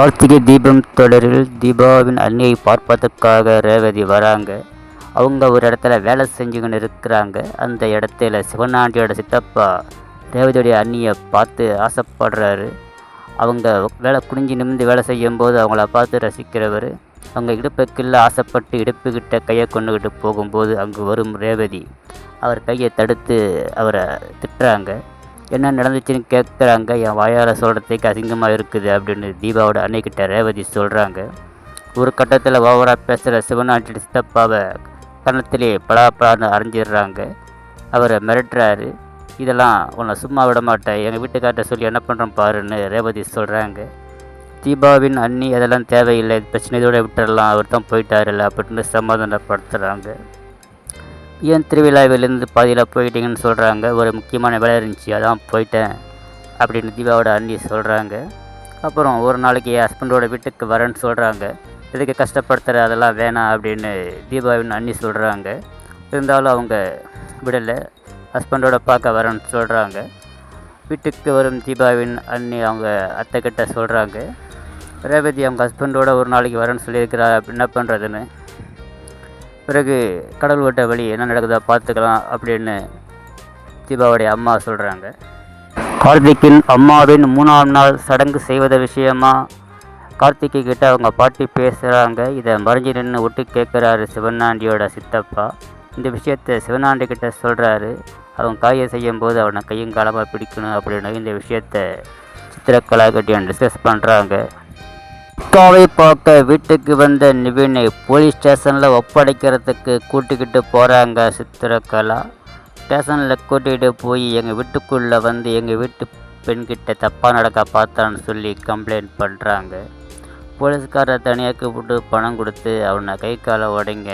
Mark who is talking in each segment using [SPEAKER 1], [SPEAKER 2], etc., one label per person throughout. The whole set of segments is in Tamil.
[SPEAKER 1] கார்த்திகை தீபம் தொடரில் தீபாவின் அண்ணியை பார்ப்பதற்காக ரேவதி வராங்க. அவங்க ஒரு இடத்துல வேலை செஞ்சுக்கின்னு இருக்கிறாங்க. அந்த இடத்துல சிவனாண்டியோட சித்தப்பா ரேவதியோடைய அண்ணியை பார்த்து ஆசைப்படுறாரு. அவங்க வேலை குனிஞ்சு நிமிந்து வேலை செய்யும்போது அவங்கள பார்த்து ரசிக்கிறவர் அவங்க இடுப்புக்கில்ல ஆசைப்பட்டு இடுப்புக்கிட்ட கையை கொண்டுக்கிட்டு போகும்போது அங்கு வரும் ரேவதி. அவர் கையை தடுத்து அவரை திட்டுறாங்க. என்ன நடந்துச்சுன்னு கேட்குறாங்க என் வாயால் சொல்கிறதுக்கு அசிங்கமாக இருக்குது அப்படின்னு தீபாவோட அன்னைக்கிட்ட ரேவதி சொல்கிறாங்க ஒரு கட்டத்தில் ஓவராக பேசுகிற சிவநாட்டி சித்தப்பாவை கணத்திலே பலாப்பலான்னு அரைஞ்சிடுறாங்க அவரை மிரட்டுறாரு. இதெல்லாம் உன்னை சும்மா விட மாட்டேன். எங்கள் வீட்டுக்கார்ட்ட சொல்லி என்ன பண்ணுறோம் பாருன்னு ரேவதி சொல்கிறாங்க தீபாவின் அண்ணி அதெல்லாம் தேவையில்லை. பிரச்சனை இதோட விட்டுடலாம் அவர் தான் போயிட்டாருல்ல அப்படின்னு சமாதானப்படுத்துகிறாங்க ஏன் திருவிழாவிலேருந்து பாதியில் போயிட்டீங்கன்னு சொல்கிறாங்க ஒரு முக்கியமான வேலை இருந்துச்சு அதான் போயிட்டேன் அப்படின்னு தீபாவோட அண்ணி சொல்கிறாங்க அப்புறம் ஒரு நாளைக்கு என் ஹஸ்பண்டோட வீட்டுக்கு வரேன்னு சொல்கிறாங்க எதுக்கு கஷ்டப்படுத்துகிற அதெல்லாம் வேணாம் அப்படின்னு தீபாவின் அண்ணி சொல்கிறாங்க இருந்தாலும் அவங்க விடலை ஹஸ்பண்டோட பார்க்க வரேன்னு சொல்கிறாங்க வீட்டுக்கு வரும் தீபாவின் அண்ணி அவங்க அத்தைக்கிட்ட சொல்கிறாங்க ரேவதி அவங்க ஹஸ்பண்டோட ஒரு நாளைக்கு வரேன்னு சொல்லியிருக்கிறா அப்படி என்ன பண்ணுறதுன்னு பிறகு கடவுள் ஓட்ட வழி என்ன நடக்குதோ பார்த்துக்கலாம் அப்படின்னு தீபாவுடைய அம்மா சொல்கிறாங்க கார்த்திக்கின் அம்மாவின் மூணாம் நாள் சடங்கு செய்வத விஷயமா? கார்த்திகை கிட்ட அவங்க பாட்டி பேசுகிறாங்க இதை மறைஞ்சு நின்று விட்டு கேட்குறாரு சிவனாண்டியோட சித்தப்பா. இந்த விஷயத்தை சிவனாண்டி கிட்ட சொல்கிறாரு அவன் காயை செய்யும்போது அவனை கையும் காலமாக பிடிக்கணும் அப்படின்னு இந்த விஷயத்தை சித்திரக்கலா கட்டியான் டிஸ்கஸ் பண்ணுறாங்க அக்காவை பார்க்க வீட்டுக்கு வந்த நிவினை போலீஸ் ஸ்டேஷனில் ஒப்படைக்கிறதுக்கு கூட்டிக்கிட்டு போகிறாங்க சித்திரக்கலா. ஸ்டேஷனில் கூட்டிகிட்டு போய் எங்கள் வீட்டுக்குள்ளே வந்து எங்கள் வீட்டு பெண்கிட்ட தப்பாக நடக்க பார்த்தான்னு சொல்லி கம்ப்ளைண்ட் பண்ணுறாங்க போலீஸ்காரரை தனியாக கூப்பிட்டு பணம் கொடுத்து அவனை கை காலை உடைங்க.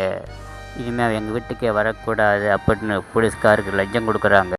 [SPEAKER 1] இனிமேல் எங்கள் வீட்டுக்கே வரக்கூடாது அப்படின்னு போலீஸ்காருக்கு லஞ்சம் கொடுக்குறாங்க.